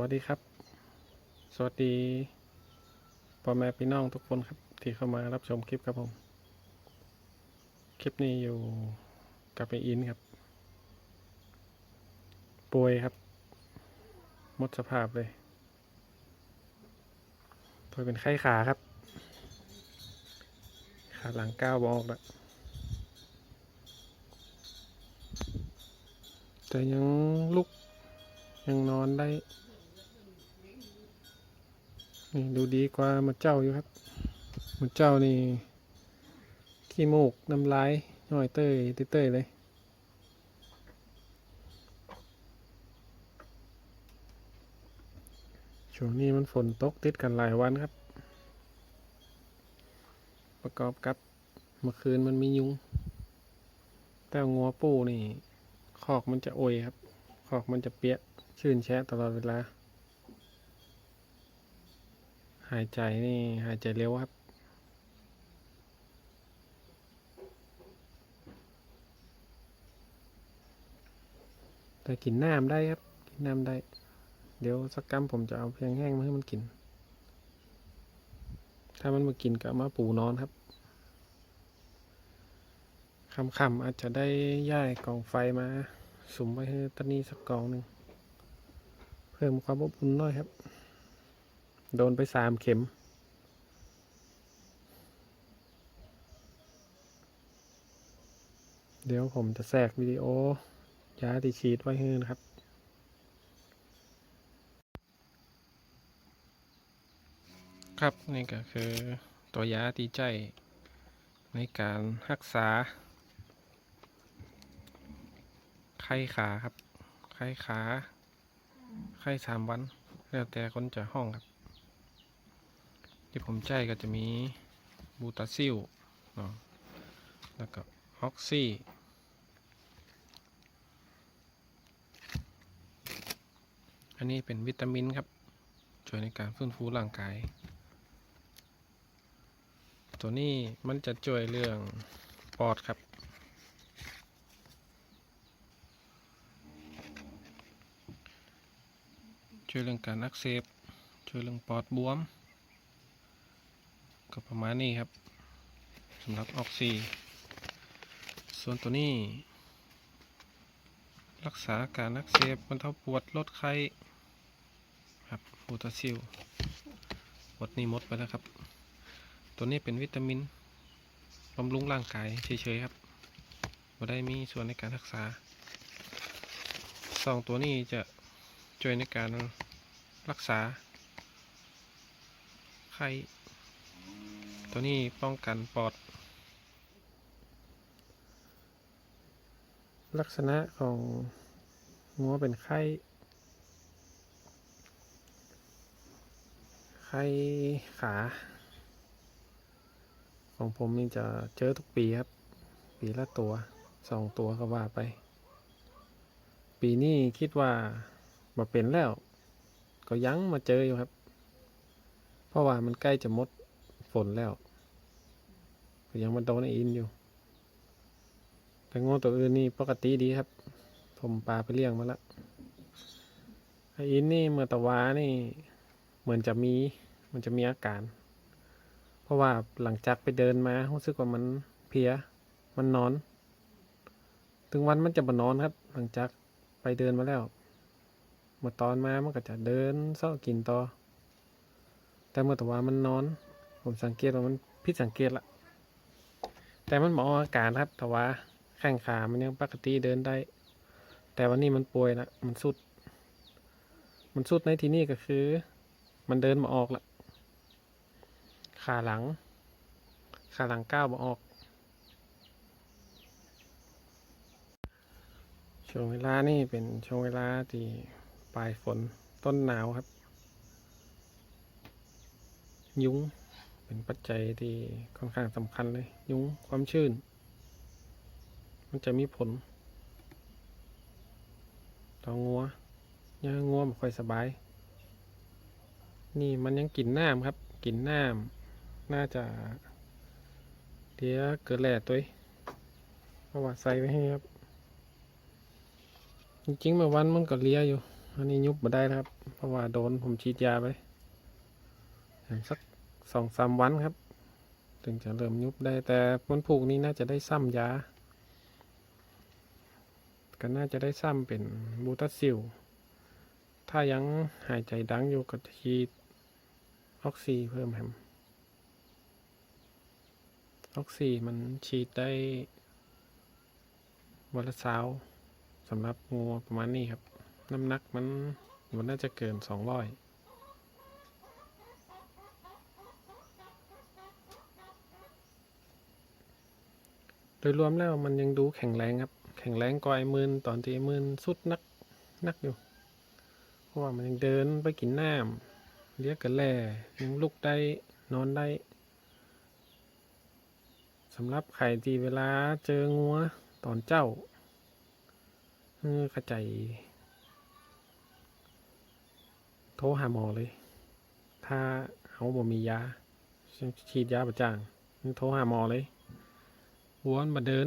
วัสดีครับ สวัสดีพ่อแม่พี่น้องทุกคนครับ ที่เข้ามารับชมคลิปครับผม คลิปนี้อยู่กับไออินครับ ป่วยครับ หมดสภาพเลยป่วยเป็นไข้ขาครับ ขาหลังก้าวบออกแล้วแต่ยังลุกยังนอนได้ นี่ดูดีกว่ามาเจ้าอยู่ครับมาเจ้านี่ขี้มูกน้ำลายย่อยเต้ยเต้ยเลยช่วงนี้มันฝนตกติดกันหลายวันครับ ประกอบกับเมื่อคืนมันมียุง แต่งัวปูนี่คอกมันจะโอยครับ คอกมันจะเปียก ชื่นแช่ตลอดเวลา หายใจนี่หายใจเร็วครับ แต่กินน้ำได้ครับ กินน้ำได้ เดี๋ยวสักกำผมจะเอาเพียงแห้งมาให้มันกิน ถ้ามันมากินก็มาปูนอนครับค่ำๆอาจจะได้ย่ายกองไฟมาสุมไว้ให้ตอนนี้สักกองหนึ่ง เพิ่มความอบอุ่นหน่อยครับ โดนไปสามเข็ม เดี๋ยวผมจะแทรกวิดีโอยาที่ฉีดไว้ให้นะครับ ครับนี่ก็คือตัวยาที่ใจในการรักษา ไข้ขาครับ ไข้ขา ไข้สามวัน แล้วแต่คนจะห้องครับ ที่ผมใจก็จะมีบูตาซิลเนาะแล้วก็ออกซี่อันนี้เป็นวิตามินครับ ช่วยในการฟื้นฟูร่างกาย ตัวนี้มันจะช่วยเรื่องปอดครับ ช่วยเรื่องการอักเสบ ช่วยเรื่องปอดบวม ก็ประมาณนี้ครับสำหรับออกซีส่วนตัวนี้ รักษาการอักเสบบรรเทาปวดลดไข้ครับบูตาซิลหมดนี้หมดไปแล้วครับ ตัวนี้เป็นวิตามินบำรุงร่างกายเฉยๆครับไม่ได้มีส่วนในการรักษาสองตัวนี้จะช่วยในการรักษาไข้ ตัวนี้ป้องกันปอด ลักษณะของงัวเป็นไข้ ไข้ขา ของผมนี่จะเจอทุกปีครับ ปีละตัวสองตัวก็ว่าไป ปีนี้คิดว่ามาเป็นแล้ว ก็ยังมาเจออยู่ครับ เพราะว่ามันใกล้จะหมดฝนแล้ว ยังมาโดนไอ้อินอยู่ แต่งูตัวอื่นนี่ปกติดีครับ ผมปลาไปเลี้ยงมาแล้วไออินนี่เมื่อตะวานี่ เหมือนจะมี มันจะมีอาการ เพราะว่าหลังจากไปเดินมารู้สึกว่ามันเพีย มันนอน ถึงวันมันจะมานอนครับ หลังจากไปเดินมาแล้วเมื่อตอนมามันก็จะเดินเศร้ากินต่อ แต่เมื่อตะวามันนอน ผมสังเกตว่ามันผิดสังเกตละ แต่มันหมออาการครับ แต่ว่าแข้งขา มันยังปกติเดินได้ แต่วันนี้มันป่วยละมันสุด มันสุดในที่นี่ก็คือ มันเดินมาออกละ ขาหลัง ขาหลังก้าวมาออก ช่วงเวลานี่เป็นช่วงเวลาที่ปลายฝนต้นหนาวครับ ยุง เป็นปัจจัยที่ค่อนข้างสำคัญเลย ยุงความชื้น มันจะมีผล ต่องัวย่างงัวไม่ค่อยสบาย นี่มันยังกินน้ำครับกินน้ำน่าจะเดี๋ยวเกิดแหล่ตัวเพราะว่าใส่ไว้ให้ครับ จริงๆเมื่อวันมันก็เลียอยู่ อันนี้ยุบมาได้แล้วครับ เพราะว่าโดนผมฉีดยาไปสัก สองสามวันครับ ถึงจะเริ่มยุบได้แต่มันผูกนี้น่าจะได้ซ้ำยา ก็น่าจะได้ซ้ำเป็นบูตัสซิล ถ้ายังหายใจดังอยู่ก็ฉีดออกซิเพิ่มแฮมออกซิมันฉีดได้วันละสาวสำหรับงูประมาณนี้ครับ น้ำหนักมันมันน่าจะเกินสองร้อย ดยรวมแล้วมันยังดูแข็งแรงครับ แข็งแรงกว่าไอ้มืนตอนที่ไอ้มืนสุดนักนักอยู่ เพราะว่ามันยังเดินไปกินน้ำเรียกกันแล่ยังลุกได้นอนได้สำหรับใครที่เวลาเจองัวตอนเจ้าเออกระใจโทรหาหมอเลย ถ้าเขาบ่มียาฉีดยาประจ่างโทรหาหมอเลย วัวมันมาเดิน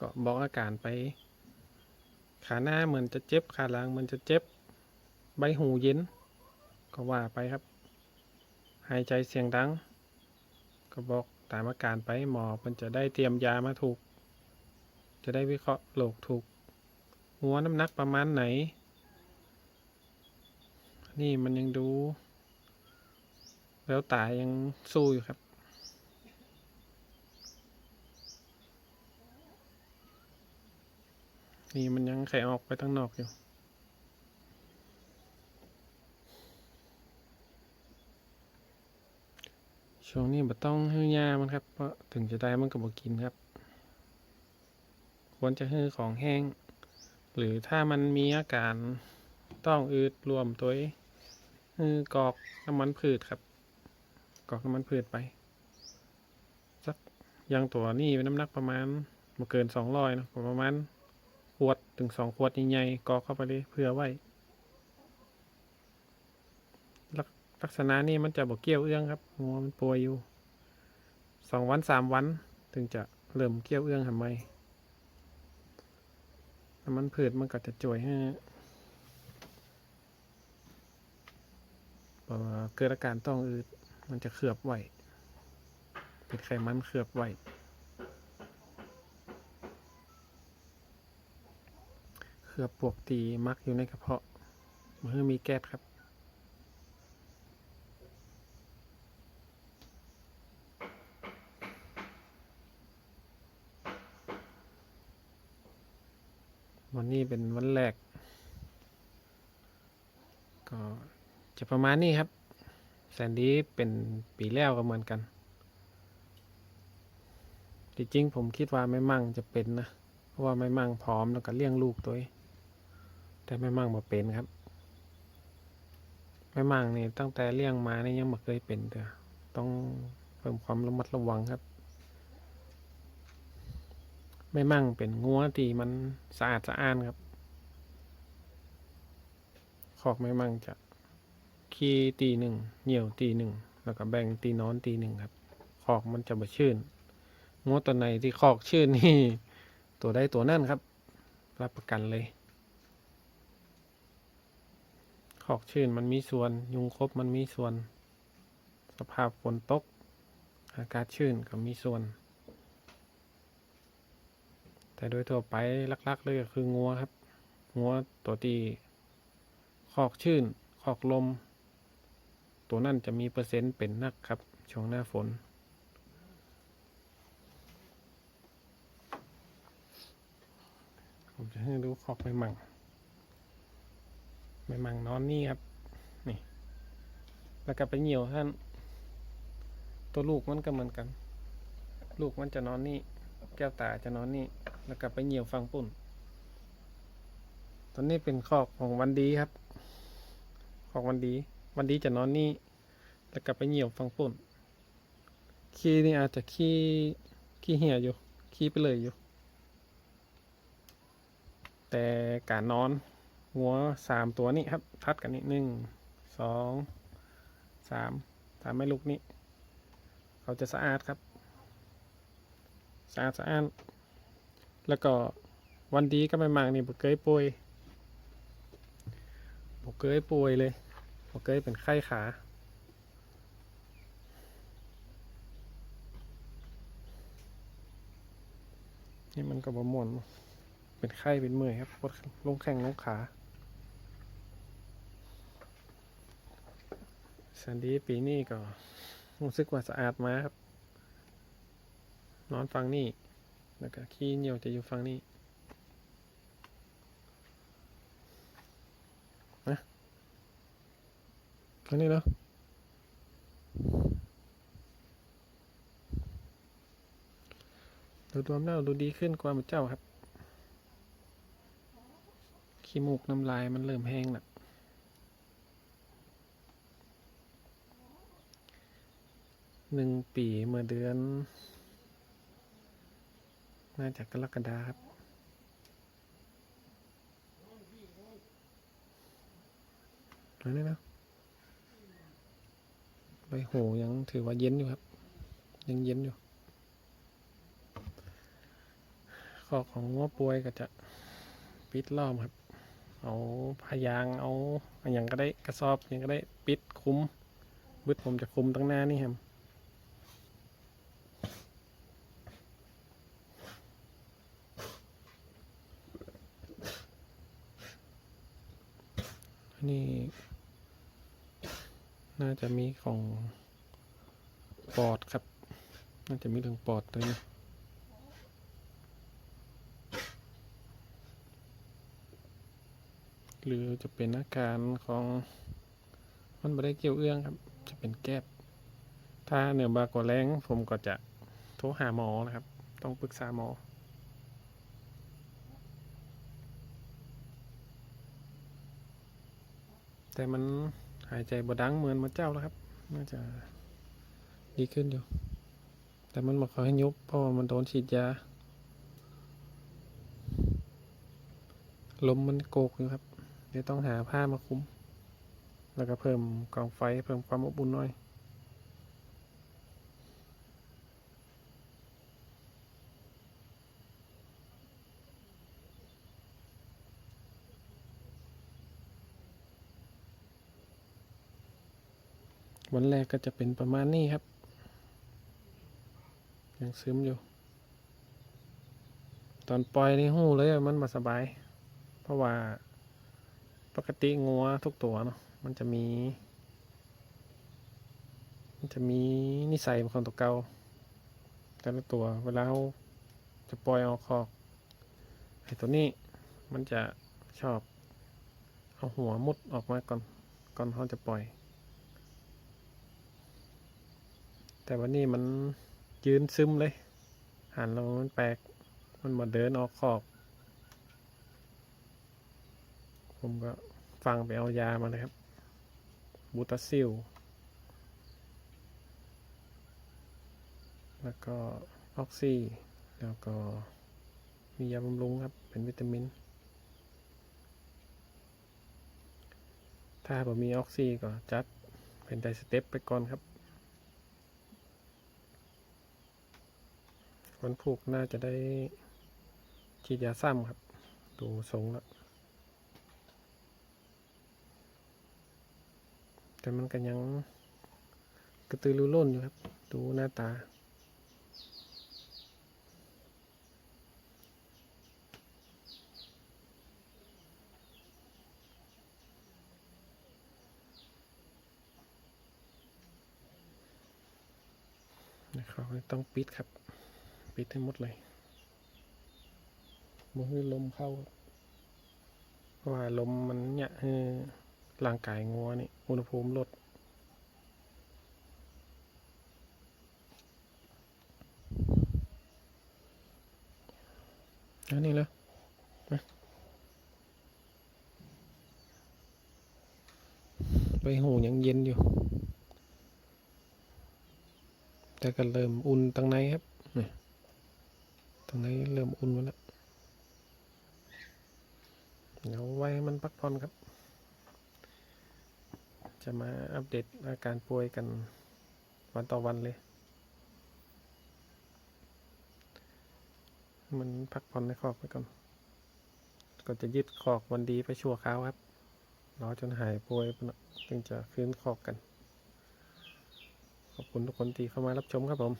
ก็บอกอาการไป ขาหน้าเหมือนจะเจ็บ ขาหลังเหมือนจะเจ็บ ใบหูเย็น ก็ว่าไปครับ หายใจเสียงดัง ก็บอกตามอาการไปหมอมันจะได้เตรียมยามาถูก จะได้วิเคราะห์โรคถูก หัวน้ำหนักประมาณไหน นี่มันยังดู แล้วตายังสู้อยู่ครับ นี่มันยังไขออกไปตั้งนอกอยู่ ช่วงนี้บ่ต้องให้ยามันครับเพราะถึงจะได้มันก็บ่กินครับ ควรจะให้ของแห้ง หรือถ้ามันมีอาการต้องอืดรวมตัวคือกรอกน้ำมันพืชครับกรอกน้ำมันพืชไปสักยังตัวนี่เป็น้ำหนักประมาณมาเกินสองร้อยนะประมาณ ขวดถึงสองขวดใหญ่ๆกอกเข้าไปเลยเพื่อไว้ลักลักษณะนี้มันจะบอกเกี่ยวเอื้องครับงัวมันป่วยอยู่สองวันสามวัน ถึงจะเริ่มเกี่ยวเอื้องทำไมน้ำมันพืชมันก็จะจ่วยให้เอ่อเกิดอาการต้องอืดมันจะเคลือบไว้เป็นไขมันเคลือบไว้ เคลือบปวกตีมักอยู่ในกระเพาะมันคือมีแก๊สครับ วันนี้เป็นวันแรก ก็จะประมาณนี้ครับ แซนดี้เป็นปีแล้วก็เหมือนกันจริงๆผมคิดว่าไม่มั่งจะเป็นนะ เพราะว่าไม่มั่งพร้อมแล้วก็เลี้ยงลูกตัวเอง แต่ไม่มั่งมาเป็นครับ ไม่มั่งนี่ตั้งแต่เลี้ยงมานี่ยังไม่เคยเป็นเด้อต้องเพิ่มความระมัดระวังครับ ไม่มั่งเป็นงัวที่มันสะอาดสะอ้านครับคอกไม่มั่งจะขี้ตีหนึ่งเหนียวตีหนึ่งแล้วก็แบ่งตีนอนตีหนึ่งครับคอกมันจะบ่ชื่นงัวตัวไหนที่คอกชื่นนี่ตัวได้ตัวนั่นครับ รับประกันเลย คอกชื่นมันมีส่วน ยุงคบมันมีส่วน สภาพฝนตก อากาศชื้นก็มีส่วน แต่โดยทั่วไปลักๆเลยก็คืองัวครับ งัวตัวตีคอกชื่นคอกลม ตัวนั่นจะมีเปอร์เซ็นต์เป็นนักครับ ช่วงหน้าฝนผมจะให้ดูคอกไม่มั่ง ไม่มั่งนอนนี่ครับ นี่ แล้วก็ไปเหนียวท่าน ตัวลูกมันก็เหมือนกัน ลูกมันจะนอนนี่ แก้วตาจะนอนนี่ แล้วก็ไปเหนียวฟังปุ่น ตอนนี้เป็นคอกของวันดีครับ คอกวันดี วันดีจะนอนนี่ แล้วก็ไปเหนียวฟังปุ่น ขี้นี่อาจจะขี้ขี้เหี่ยอยู่ ขี้ไปเลยอยู่ แต่การนอน หัวสามตัวนี้ครับ ทัดกันนี่หนึ่งสองสามสามไม่ลุกนี่เขาจะสะอาดครับ สะอาดสะอาดแล้วก็วันดีก็ไม่มากนี่บ่เคยป่วยบ่เคยป่วยเลยบ่เคยเป็นไข้ขานี่มันก็บ่ม่วนเป็นไข้เป็นเมื่อยครับปวดลงแข้งลงขา สันดีปีนี้ก็รู้สึกว่าสะอาดมาครับ นอนฟังนี่ แล้วก็ขี้เหนียวจะอยู่ฟังนี่นะฟังนี่เนาะดูรวมแล้วดูดีขึ้นกว่าเมื่อเจ้าครับ ขี้มูกน้ำลายมันเริ่มแห้งแล้ว หนึ่งปีเมื่อเดือน น่าจะกรกฎาครับอันนี้นะใบโหยังถือว่าเย็นอยู่ครับ ยังเย็นอยู่ข้อของงัวป่วยก็จะปิดล้อมครับ เอาพยางเอาอย่างก็ได้กระสอบอย่างก็ได้ปิดคุ้มบึดผมจะคุมตั้งหน้านี่ครับ นนี้น่าจะมีของปอดครับ น่าจะมีเรื่องปอดตัวนี้หรือจะเป็นอาการของมันไม่ได้เกี่ยวเอื้องครับ จะเป็นแก้บถ้าเหนือบากว่าแรงผมก็จะโทรหาหมอนะครับ ต้องปรึกษาหมอ แต่มันหายใจบดังเหมือนมาเจ้าแล้วครับ น่าจะดีขึ้นอยู่ แต่มันบอกเขาให้ยุบเพราะว่ามันโดนฉีดยา ลมมันโกกอยู่ครับ เดี๋ยวต้องหาผ้ามาคลุมแล้วก็เพิ่มกองไฟเพิ่มความอบอุ่นหน่อย วันแรกก็จะเป็นประมาณนี้ครับ ยังซึมอยู่ ตอนปล่อยในหูเลยมันมาสบาย เพราะว่าปกติงัวทุกตัวเนาะมันจะมี มันจะมีนิสัยเป็นคนตัวเก่าแต่ละตัวเวลาเราจะปล่อยออกคอกไอตัวนี้มันจะชอบ เอาหัวมุดออกมาก่อน ก่อนเขาจะปล่อย แต่วันนี้มันยืนซึมเลย หันเรามันแปลก มันมาเดินออกขอบ ผมก็ฟังไปเอายามาเลยครับ บูตาซิล แล้วก็ออกซี่ แล้วก็มียาบำรุงครับ เป็นวิตามิน ถ้าผมมีออกซี่ก็จัดเป็นไดสเต็ปไปก่อนครับ วันผูกน่าจะได้ฉีดยาซ้ำครับ ดูทรงแล้วแต่มันก็ยังกระตือรือร้นอยู่ครับ ดูหน้าตา นะครับต้องปิดครับ ปิดให้หมดเลยบ่ให้ลมเข้าเพราะว่าลมมันเนี่ยให้ร่างกายงัวนี่ อุณหภูมิลดอันนี้เลยมาใบหูยังเย็นอยู่ แต่ก็เริ่มอุ่นตั้งในครับนี่ ตั้งในเริ่มอุ่นมาแล้วเดี๋ยวไว้ให้มันพักผ่อนครับ จะมาอัปเดตอาการป่วยกันวันต่อวันเลย มันพักผ่อนในครอบไปก่อน ก็จะยึดคอกวันดีไปชั่วคราวครับรอจนหายป่วยถึงจะคืนคอกกัน ขอบคุณทุกคนที่เข้ามารับชมครับผม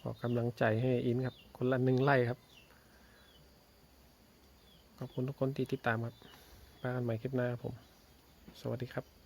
ขอกำลังใจให้อินครับ คนละหนึ่งไล่ครับ ขอบคุณทุกคนที่ติดตามครับป้ากันใหม่คลิปหน้าผม สวัสดีครับ